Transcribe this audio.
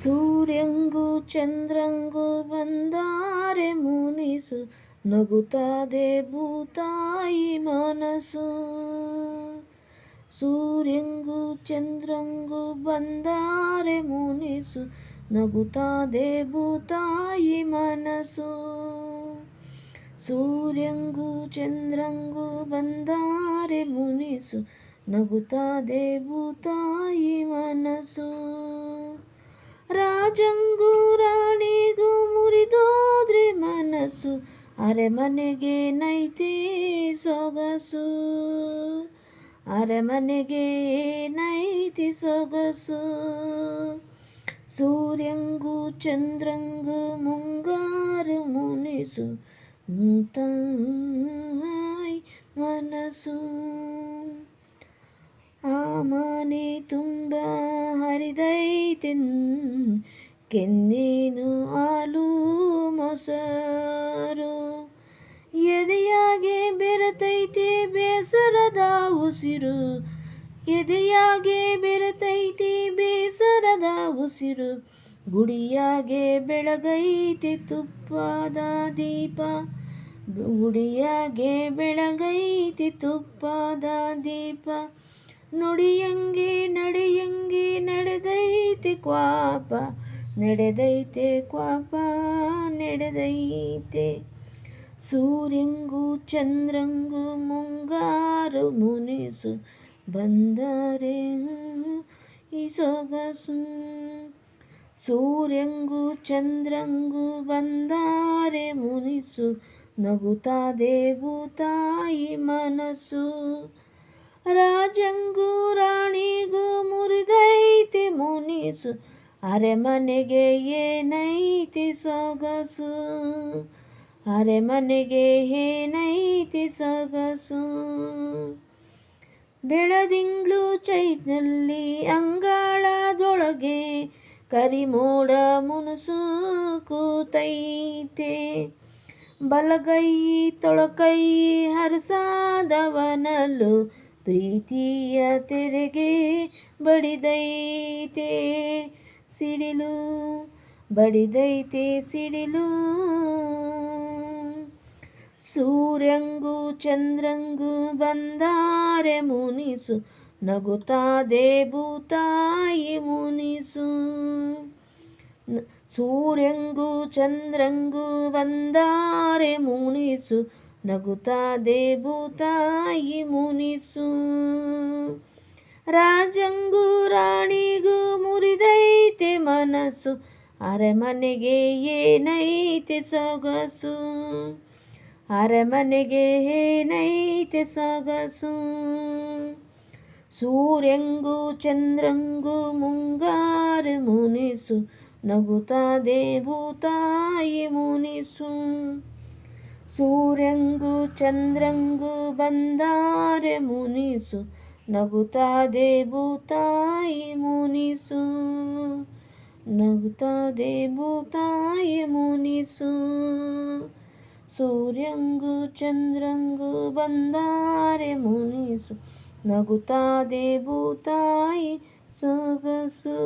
ಸೂರ್ಯಂಗೂ ಚಂದ್ರಂಗೂ ಬಂದಾರೆ ಮುನಿಸು ನಗುತ್ತದೆ ಭೂತಾಯಿ ಮನಸ್ಸು ಸೂರ್ಯಂಗೂ ಚಂದ್ರಂಗೂ ಬಂದಾರೆ ಮುನಿಸು ನಗುತ್ತದೆ ಭೂತಾಯಿ ಮನಸ್ಸು ಸೂರ್ಯಂಗೂ ಚಂದ್ರಂಗೂ ಬಂದಾರೆ ಮುನಿಸು ನಗುತ್ತದೆ ಭೂತಾಯಿ ಮನಸ್ಸು ರಾಜಂಗೂ ರಾಣಿಗೂ ಮುರಿದೋದ್ರೆ ಮನಸ್ಸು, ಅರೆಮನೆಗೆ ನೈತಿ ಸೊಗಸು. ಅರೆಮನೆಗೆ ನೈತಿ ಸೊಗಸು. ಸೂರ್ಯಂಗು, ಚಂದ್ರಂಗು, ಮುಂಗಾರು ಮುನಿಸು. ತಾಯಿ ಮನಸ್ಸು. ಮನೆ ತುಂಬ ಹರಿದೈತೆ ಕೆನ್ನೇನು ಹಾಲು ಮೊಸರು. ಎದೆಯಾಗೆ ಬೆರೆತೈತೆ ಬೇಸರದ ಉಸಿರು. ಎದೆಯಾಗೆ ಬೆರೆತೈತೆ ಬೇಸರದ ಉಸಿರು. ಗುಡಿಯಾಗೆ ಬೆಳಗೈತೆ ತುಪ್ಪದ ದೀಪ. ಗುಡಿಯಾಗೆ ಬೆಳಗೈತೆ ತುಪ್ಪದ ದೀಪ. ನುಡಿಯಂಗೆ ನಡೆಯಂಗೆ ನಡೆದೈತೆ ಕ್ವಾಪ ನಡೆದೈತೆ ಕ್ವಾಪ, ನಡೆದೈತೆ. ಸೂರ್ಯಂಗು ಚಂದ್ರಂಗು ಮುಂಗಾರು ಮುನಿಸು ಬಂದರೆ ಈ ಸೊಗಸು. ಸೂರ್ಯಂಗು ಚಂದ್ರಂಗು ಬಂದಾರೆ ಮುನಿಸು ನಗುತ್ತಾ ದೇವು ತಾಯಿ ಮನಸ್ಸು ರಾಜಂಗೂ ರಾಣಿಗೂ ಮುರಿದೈತಿ ಮುನಿಸು, ಅರೆಮನೆಗೆ ಏನೈತಿ ಸೊಗಸು? ಅರೆ ಮನೆಗೆ ಏನೈತಿ ಸೊಗಸು? ಬೆಳದಿಂಗ್ಳು ಚೈತ್ನಲ್ಲಿ ಅಂಗಾಳದೊಳಗೆ ಕರಿಮೋಡ ಮುನುಸು ಕೂತೈತೆ. ಬಲಗೈ ತೊಳಕೈ ಹರಸಾದವನಲ್ಲೂ ಪ್ರೀತಿಯ ತೆರೆಗೆ ಬಡಿದೈತೆ ಸಿಡಿಲು ಬಡಿದೈತೆ ಸಿಡಿಲು. ಸೂರ್ಯಂಗು ಚಂದ್ರಂಗು ಬಂದಾರೆ ಮುನಿಸು ನಗುತ್ತಾ ದೇಭೂತಾಯಿ ಮುನಿಸು. ಸೂರ್ಯಂಗು ಚಂದ್ರಂಗು ಬಂದಾರೆ ಮುನಿಸು ನಗುತ್ತದೆ ಭೂತಾಯಿ ಮುನಿಸು. ರಾಜಂಗೂ ರಾಣಿಗೂ ಮುರಿದೈತೆ ಮನಸ್ಸು. ಅರಮನೆಗೆ ಏನೈತೆ ಸೊಗಸು? ಅರಮನೆಗೆ ಏನೈತೆ ಸೊಗಸು? ಸೂರ್ಯಂಗು ಚಂದ್ರಂಗು ಮುಂಗಾರು ಮುನಿಸು. ನಗುತಾ ಭೂತಾಯಿ ಮುನಿಸು. ಸೂರ್ಯಂಗೂ ಚಂದ್ರಂಗೂ ಬಂದಾರೆ ಮುನಿಸು ನಗುತ್ತದೆ ಭೂತಾಯಿ ಮುನಿಸು ನಗುತ್ತದೆ ಭೂತಾಯಿ ಮುನಿಸು ಸೂರ್ಯಂಗೂ ಚಂದ್ರಂಗೂ ಬಂದಾರೆ ಮುನಿಸು ನಗುತ್ತದೆ ಭೂತಾಯಿ ಸೊಗಸು